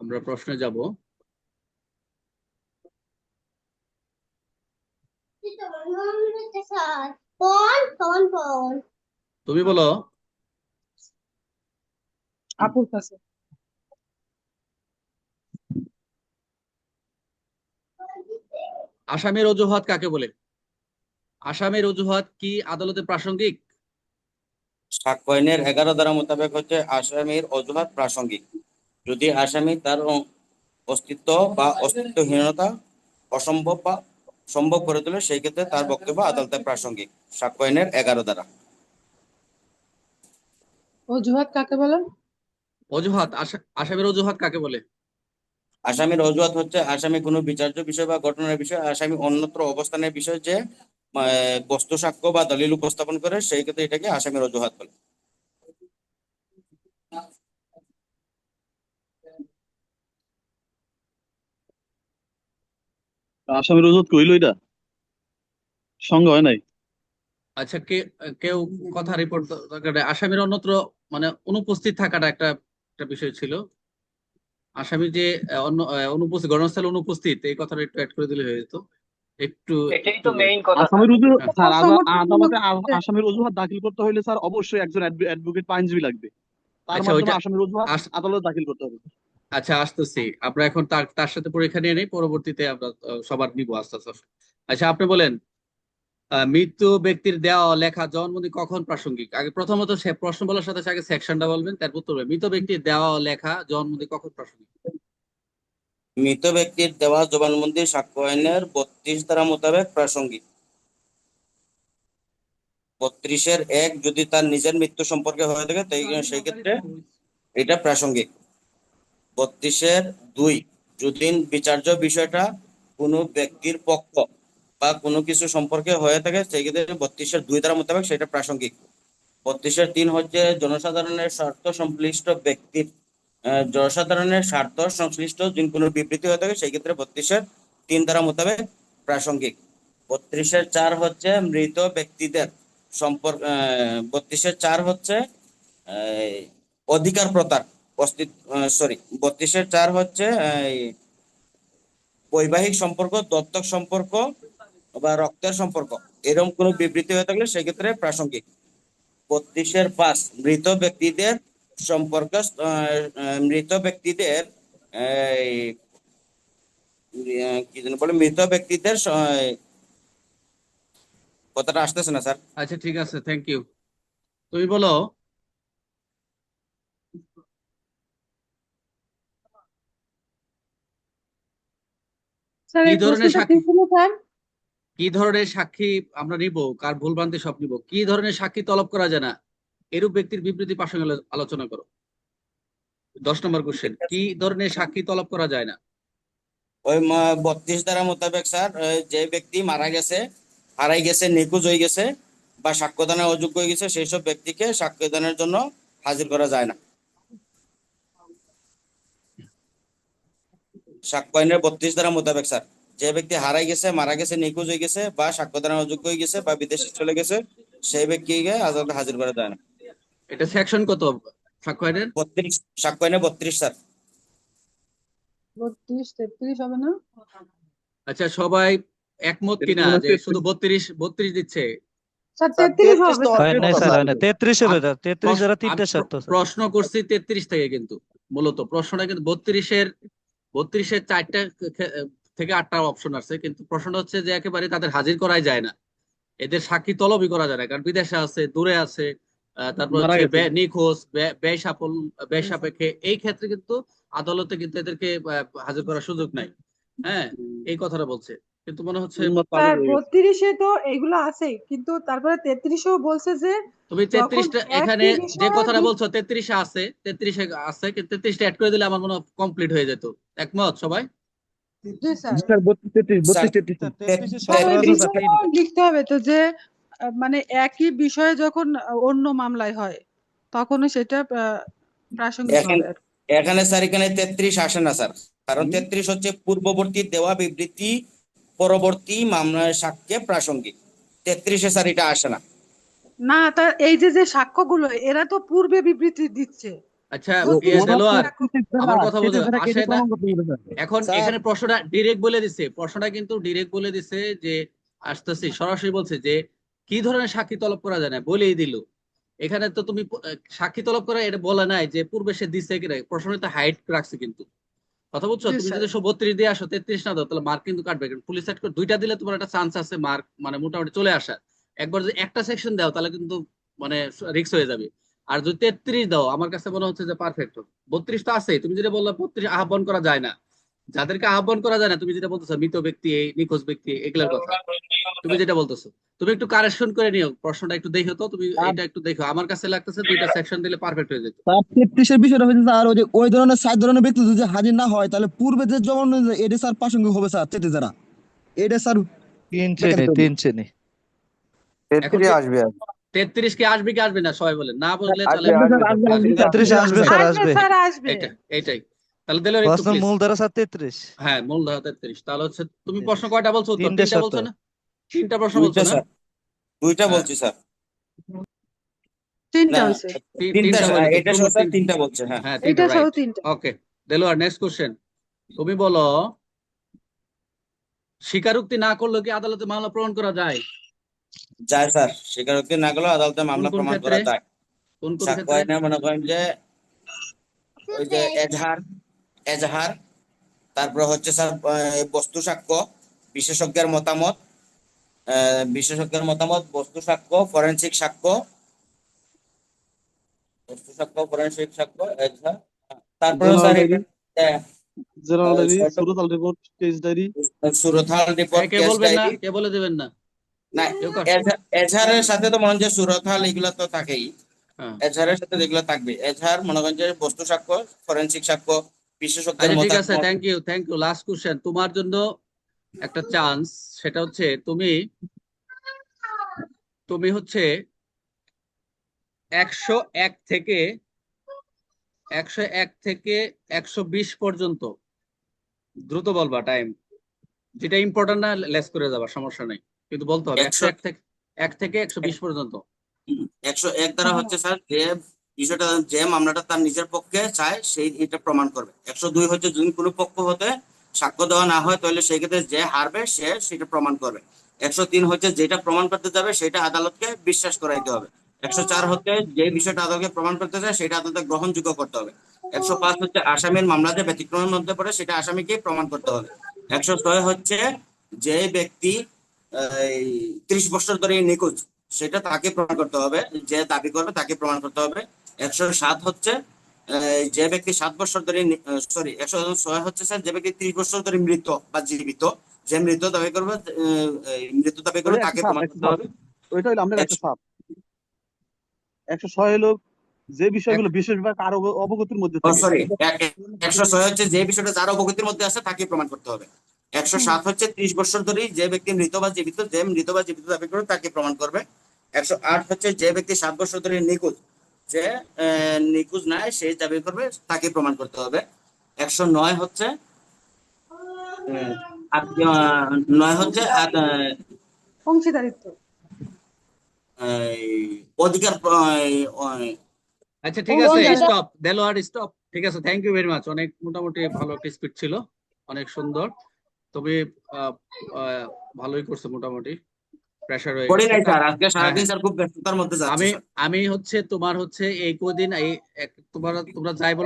আমরা প্রশ্নে যাব। তুমি বলো। আপুর কাছে। আসামের অজুহাত কাকে বলে? আসামের অজুহাত কি আদালতে প্রাসঙ্গিক? সাক্ষ্য আইনের এগারো ধারা মোতাবেক হচ্ছে আসামির অজুহাত প্রাসঙ্গিক। যদি আসামি তার অস্তিত্ব বা অস্তিত্বহীনতা অসম্ভব বা সম্ভব করে তোলে সেই ক্ষেত্রে তার বক্তব্য আদালতে প্রাসঙ্গিক। সাক্ষ্য আইনের এগারো দ্বারা অজুহাত কাকে বলে? অজুহাত আসা- আসামের অজুহাত কাকে বলে? আসামির অজুহাত হচ্ছে আসামি কোনো বিচার্য বিষয় বা ঘটনার বিষয় আসামি অন্যত্র অবস্থানের বিষয় যে বস্তু সাক্ষ্য বা দলিল উপস্থাপন করে সেই ক্ষেত্রে এটাকে আসামির অজুহাত বলে। আসামের ওজুত কইলো এটা সঙ্গে হয় নাই। আচ্ছা কে কেউ কথা রিপোর্ট আসামির অন্যত্র মানে অনুপস্থিত থাকাটা একটা একটা বিষয় ছিল। আসামি যে অন্য অনুপস্থিত ঘটনাস্থলে অনুপস্থিত এই কথাটা একটু অ্যাড করে দিলে হয়ে যেত। একটু এটাই তো মেইন কথা। আসামের স্যার আদালতে। আসামের অজুহাত দাখিল করতে হলে স্যার অবশ্যই একজন অ্যাডভোকেট বা আইনজীবী লাগবে। তার আচ্ছা, মাধ্যমে ওইটা- আসামের অজুহাত আদালতে দাখিল করতে হবে। আচ্ছা আসতেছি। আমরা এখন তার তার সাথে পরীক্ষা নিয়ে নেই পরবর্তীতে আমরা সবার নিব আস্তে আস্তে আচ্ছা আপনি বলেন মৃত্যু ব্যক্তির দেওয়া লেখা জন্মদিন কখন প্রাসঙ্গিক? আগে প্রথমত সে প্রশ্ন বলার সাথে সাথে আগে সেকশনটা বলবেন তারপর উত্তর। মৃত ব্যক্তির দেওয়া লেখা জন্মদিন কখন প্রাসঙ্গিক? মৃত ব্যক্তির দেওয়া জবানবন্দি সাক্ষ্য আইনের বত্রিশ ধারা মোতাবেক প্রাসঙ্গিক। বত্রিশের এক যদি তার নিজের মৃত্যু সম্পর্কে হয়ে থাকে সেই ক্ষেত্রে এটা প্রাসঙ্গিক। বত্রিশের দুই। যদি বিচার্য বিষয়টা কোনো ব্যক্তির পক্ষ বা কোনো কিছু সম্পর্কে হয়ে থাকে, সেই ক্ষেত্রে বত্রিশের দুই ধারা মোতাবেক সেটা প্রাসঙ্গিক। বত্রিশের তিন হচ্ছে জনসাধারণের স্বার্থ সংশ্লিষ্ট ব্যক্তির জনসাধারণের স্বার্থ সংশ্লিষ্ট যদি কোনো বিবৃতি হয়ে থাকে, সেই ক্ষেত্রে বত্রিশের তিন ধারা মোতাবেক প্রাসঙ্গিক। বত্রিশের চার হচ্ছে মৃত ব্যক্তিদের সম্পর্ক বত্রিশের চার হচ্ছে অধিকার প্রতার সরি বত্রিশের চার হচ্ছে বৈবাহিক সম্পর্ক, দত্তক সম্পর্ক বা রক্তের সম্পর্ক। এরকম কোনো বিবৃতি হয়ে থাকলে সেক্ষেত্রে প্রাসঙ্গিক। বত্রিশের পাঁচ, মৃত ব্যক্তিদের সম্পর্ক মৃত ব্যক্তিদের কি যেন বলে, মৃত ব্যক্তিদের কথাটা আসতেছে না, স্যার। আচ্ছা ঠিক আছে থ্যাংক ইউ তুমি বলো এই ধরনের সাক্ষী? কি ছিল স্যার কি ধরনের সাক্ষী আমরা নিব? কার ভুল ভ্রান্তি সব নিব? কি ধরনের সাক্ষী তলব করা যায় না? এরূপ ব্যক্তির বিবৃতি প্রাসঙ্গে আলোচনা করো। দশ নম্বর কোশ্চেন কি ধরনের সাক্ষী তলব করা যায় না? ওই বত্রিশ ধারা মোতাবেক স্যার যে ব্যক্তি মারা গেছে হারাই গেছে নিখোঁজ হয়ে গেছে বা সাক্ষ্যদানের অযোগ্য হয়ে গেছে সেই সব ব্যক্তিকে সাক্ষ্যদানের জন্য হাজির করা যায় না। সাক্ষ্য আইনের বত্রিশ ধারা মোতাবেক স্যার। যে ব্যক্তি হারাই গেছে মারা গেছে নিখোঁজ হয়ে গেছে বা সাক্ষ্যদানের অযোগ্য হয়ে গেছে বা বিদেশে চলে গেছে সেই ব্যক্তিকে আদালতে হাজির করা যায় না। এটা সেকশন কত সাক্ষ্য আইনের বত্রিশ সাক্ষ্য বত্রিশ স্যার। বত্রিশ তেত্রিশ হবে না? আচ্ছা সবাই একমত কিনা যে শুধু বত্রিশ বত্রিশ দিচ্ছে। প্রশ্ন করছি তেত্রিশ থেকে কিন্তু মূলত। প্রশ্নটা কিন্তু বত্রিশের বত্রিশের চারটা থেকে আটটা অপশন আছে কিন্তু প্রশ্ন হচ্ছে যে একেবারে তাদের হাজির করাই যায় না। এদের সাক্ষী তলবি করা যায় না কারণ বিদেশে আছে দূরে আছে তারপর হচ্ছে নিখোঁজ ব্যয় সাফল ব্যয় সাপেক্ষে এই ক্ষেত্রে কিন্তু আদালতে কিন্তু এদেরকে হাজির করার সুযোগ নাই। হ্যাঁ এই কথাটা বলছে। কিন্তু মনে হচ্ছে। বত্রিশে তো এগুলো আছে কিন্তু তারপরে তেত্রিশেও বলছে যে তুমি যখন তেত্রিশটা এখানে যে বিষয়ে কথাটা বলছো তেত্রিশে আছে তেত্রিশে আছে কিন্তু তেত্রিশটা অ্যাড করে দিলে আমার মনে কমপ্লিট হয়ে যেত। একমত সবাই? লিখতে হবে তো যে মানে একই বিষয়ে যখন অন্য মামলায় হয় তখনও সেটা প্রাসঙ্গিক এখানে স্যার এখানে তেত্রিশ আসে না স্যার। কারণ তেত্রিশ হচ্ছে পূর্ববর্তী দেওয়া বিবৃতি পরবর্তী মামলার সাক্ষ্যে প্রাসঙ্গিক। তেত্রিশে স্যার এটা আসে না। না তা এই যে যে সাক্ষ্যগুলো এরা তো পূর্বে বিবৃতি দিচ্ছে। আচ্ছা আমার কথা বলতে আসে না স্যার। এখন এখানে প্রশ্নটা ডিরেক্ট বলে দিছে প্রশ্নটা কিন্তু ডিরেক্ট বলে দিছে যে আসতেছি সরাসরি বলছে যে কি ধরনের সাক্ষী তলব করা যায় না বলেই দিল। এখানে তো তুমি সাক্ষী তলব করা এটা বলে নাই যে পূর্বে সে দিছে কিনা প্রশ্নটা হাইট রাখছে কিন্তু। কথা বলছো? তুমি যদি সব বত্রিশ দিয়ে আসো তেত্রিশ না দাও তাহলে মার্ক কিন্তু কাটবে। কারণ পুলিশ সাইড করে দুইটা দিলে তোমার একটা চান্স আছে মার্ক মানে মোটামুটি চলে আসার। একবার যদি একটা সেকশন দাও তাহলে কিন্তু মানে রিক্স হয়ে যাবে। আর যদি তেত্রিশ দাও আমার কাছে মনে হচ্ছে যে পারফেক্ট বত্রিশ তো আছেই। তুমি যদি বললে বত্রিশ আহ্বান করা যায় না। যাদেরকে আহ্বান করা যায় না তুমি যেটা বলতেছো মৃত ব্যক্তি এই নিখোঁজ ব্যক্তি এগুলোর কথা। তুমি যেটা বলতেছো। তুমি একটু কারেকশন করে নিও প্রশ্নটা একটু দেখো তো তুমি এটা একটু দেখো। আমার কাছে লাগতেছে দুইটা সেকশন দিলে পারফেক্ট হয়ে যেত। স্যার তেত্রিশের বিষয়টা হচ্ছে স্যার ওই যে ওই ধরনের সাত ধরনের ব্যক্তি যদি হাজির না হয় তাহলে পূর্বে যে জবান এটা স্যার প্রাসঙ্গিক হবে স্যার তেত্রিশ দ্বারা এটা স্যার তিন শ্রেণি তিন শ্রেণি। এখন তেত্রিশ কি- আসবে আর। তেত্রিশ কি আসবে কি আসবে না সবাই বলেন। না বললে তাহলে আসবে, আসবে, আসবে, তেত্রিশ আসবে স্যার আসবে। আসবে স্যার আসবে। এটা এটাই। তাহলে দিলে একটু প্রশ্ন please। মূল ধারা স্যার তেত্রিশ। হ্যাঁ মূল ধারা তেত্রিশ। তাহলে হচ্ছে তুমি প্রশ্ন কয়টা বলছো? উত্তর তিনটে বলছো না? তিনটা প্রশ্ন বলছো না? দুইটা হ্যাঁ। বলছি স্যার। তিনটা না, তিনটা তিনটা স্যার, বলেছ, এটা তুমি সহ তিনটা বলছে হ্যাঁ। হ্যাঁ এটা সহ তিনটা। ওকে দেলোয়ার নেক্সট কোশ্চেন তুমি বলো স্বীকারোক্তি না করলে কি আদালতে মামলা প্রমাণ করা যায়? যায় স্যার স্বীকারোক্তি না করলেও আদালতে মামলা প্রমাণ করা যায়। কোন কোন ক্ষেত্রে? মনে করেন যে ওই যে এজাহার এজাহার। তারপরে হচ্ছে স্যার আহ, বস্তু সাক্ষ্য বিশেষজ্ঞের মতামত বিশেষজ্ঞের মতামত বস্তু সাক্ষ্য ফরেনসিক সাক্ষ্য। বস্তু সাক্ষ্য ফরেনসিক সাক্ষ্য এজাহার। তারপরে স্যার সুরতাল রিপোর্ট কেস ডায়েরি। রিপোর্ট কে বলবেন না কে বলে দেবেন না? না কেউ কার- এজা- এজাহারের সাথে তো মনে হয় যে সুরথাল এগুলো তো থাকেই। হ্যাঁ। এজাহারের সাথে যেগুলো থাকবে। এজাহার মনে করেন যে বস্তু সাক্ষ্য ফরেনসিক সাক্ষ্য বিশেষজ্ঞের আচ্ছা ঠিক আছে thank you thank you last question তোমার জন্য একটা চান্স সেটা হচ্ছে তুমি তুমি হচ্ছে একশো এক থেকে একশো এক থেকে একশো বিশ পর্যন্ত দ্রুত বলবা টাইম যেটা ইম্পর্টেন্ট না লেস করে যাবা সমস্যা নেই। কিন্তু বলতে হবে একশো এক থেকে এক থেকে একশো বিশ পর্যন্ত। একশো এক দ্বারা হচ্ছে স্যার বিষয়টা যে মামলাটা তার নিজের পক্ষে চায়, সেই এটা প্রমাণ করবে। একশো দুই হচ্ছে যদি কোনো পক্ষ হতে সাক্ষ্য দেওয়া না হয়, তাহলে সেই ক্ষেত্রে যে হারবে, সে সেটা প্রমাণ করবে। একশো তিন হচ্ছে যেটা প্রমাণ করতে যাবে, সেটা আদালতকে বিশ্বাস করাইতে হবে। একশো চার হচ্ছে যে বিষয়টা আদালতকে প্রমাণ করতে চায়, সেটা আদালতে গ্রহণযোগ্য করতে হবে। একশো পাঁচ হচ্ছে আসামির মামলা যে ব্যতিক্রমের মধ্যে পড়ে, সেটা আসামিকে প্রমাণ করতে হবে। একশো ছয় হচ্ছে যে ব্যক্তি ত্রিশ বছর ধরে নিখোঁজ, সেটা তাকে প্রমাণ করতে হবে, যে দাবি করবে তাকে প্রমাণ করতে হবে। একশো সাত হচ্ছে যে ব্যক্তি সাত বছর ধরে সরি একশো ছয় হচ্ছে স্যার যে ব্যক্তি ত্রিশ বছর ধরে মৃত বা জীবিত যে মৃত দাবি করবে মৃত দাবি করবে তাকে প্রমাণ করতে হবে ওইটা হলো আমরা একশো সাত একশো ছয় হলো যে বিষয়গুলো বিশেষভাবে কারও অবগতির মধ্যে সরি একশো ছয় হচ্ছে যে বিষয়টা যার অবগতির মধ্যে আছে তাকে প্রমাণ করতে হবে। একশো সাত হচ্ছে ত্রিশ বছর ধরে যে ব্যক্তি মৃত বা জীবিত যে মৃত বা জীবিত দাবি করবে তাকে প্রমাণ করবে। একশো আট হচ্ছে যে ব্যক্তি সাত বছর ধরে নিখোঁজ যে আহ, নিখোঁজ নাই সে দাবি করবে তাকে প্রমাণ করতে হবে। একশো নয় হচ্ছে নয় হচ্ছে অংশীদারিত্ব। অধিকার আচ্ছা ঠিক আছে স্টপ দেলোয়ার স্টপ ঠিক আছে থ্যাংক ইউ ভেরি মাচ অনেক মোটামুটি ভালো একটা স্পিড ছিল অনেক সুন্দর। আহ, ভালোই করছে মোটামুটি। প্রেসার হয়ে করি নাই স্যার আজকে সারাদিন হ্যাঁ। স্যার খুব ব্যস্ততার মধ্যে যাচ্ছে আমি। আমি হচ্ছে তোমার হচ্ছে এই কদিন এই এক- তোমার তোমরা যাই বলো